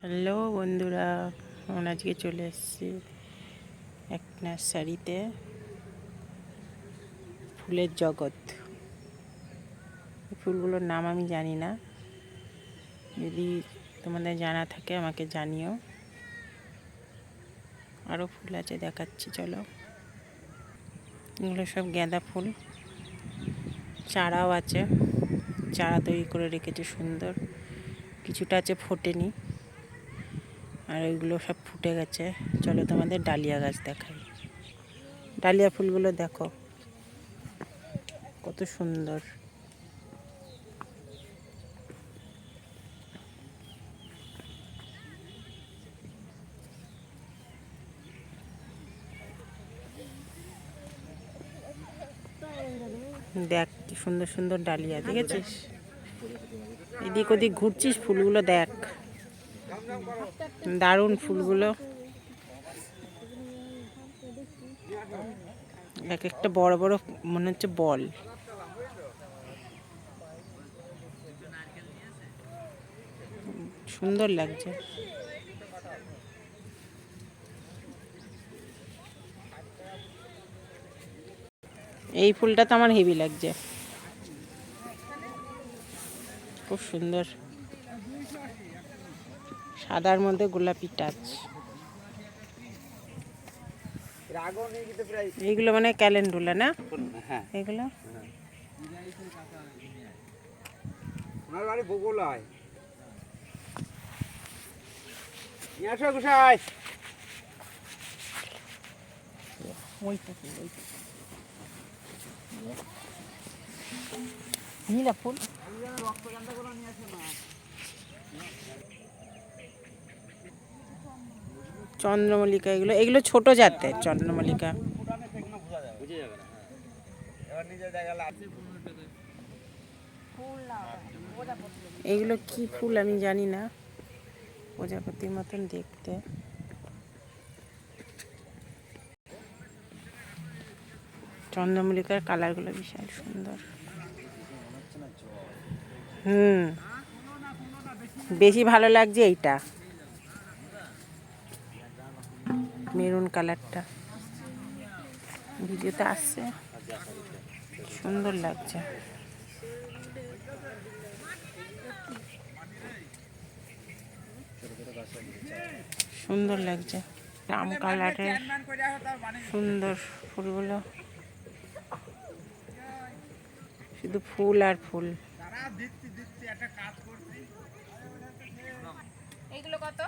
Hello বন্ধুরা আমরা আজকে চলে এসেছি এক নার্সারিতে ফুলের জগৎ। ফুলগুলোর নাম আমি জানি না। যদি তোমাদের জানা থাকে আমাকে জানিও। আরও ফুল আছে, দেখাচ্ছি, চলো। এগুলো সব গাঁদা ফুল। চারাও আছে। চারা তৈরি করে রেখেছে, সুন্দর। কিছুটা আছে, ফোটেনি। আর ওইগুলো সব ফুটে গেছে। চলো তোমাদের ডালিয়া গাছ দেখাই। ডালিয়া ফুলগুলো দেখো। কত সুন্দর। দেখ কি সুন্দর সুন্দর ডালিয়া, দেখেছিস? এদিক ওদিক ঘুরছিস ফুলগুলো দেখ। দারুণ ফুলগুলো। এক একটা বড় বড় মনে হচ্ছে বল। সুন্দর লাগছে। এই ফুলটা তো আমার হেভি লাগছে। খুব সুন্দর। সাদার মধ্যে গোলাপি টাচ এইগুলো মানে ক্যালেন্ডুলা না? হ্যাঁ। এগুলো? ওনার বাড়ি বগুলায় নিয়ে আসো গুসাই নীলা ফুল চন্দ্রমল্লিকা, এগুলো এগুলো ছোট জাতের চন্দ্রমল্লিকা। এগুলো কি ফুল আমি জানি না। প্রজাপতির মতন দেখতে। চন্দ্রমল্লিকার কালারগুলো বিশাল সুন্দর। হুম। বেশি ভালো লাগছে এইটা। মেরুন কালারটা। ভিডিওতে আসছে। সুন্দর লাগছে। সুন্দর লাগছে। আম কালারের সুন্দর ফুলগুলো। শুধু ফুল আর ফুল। এইগুলো কত?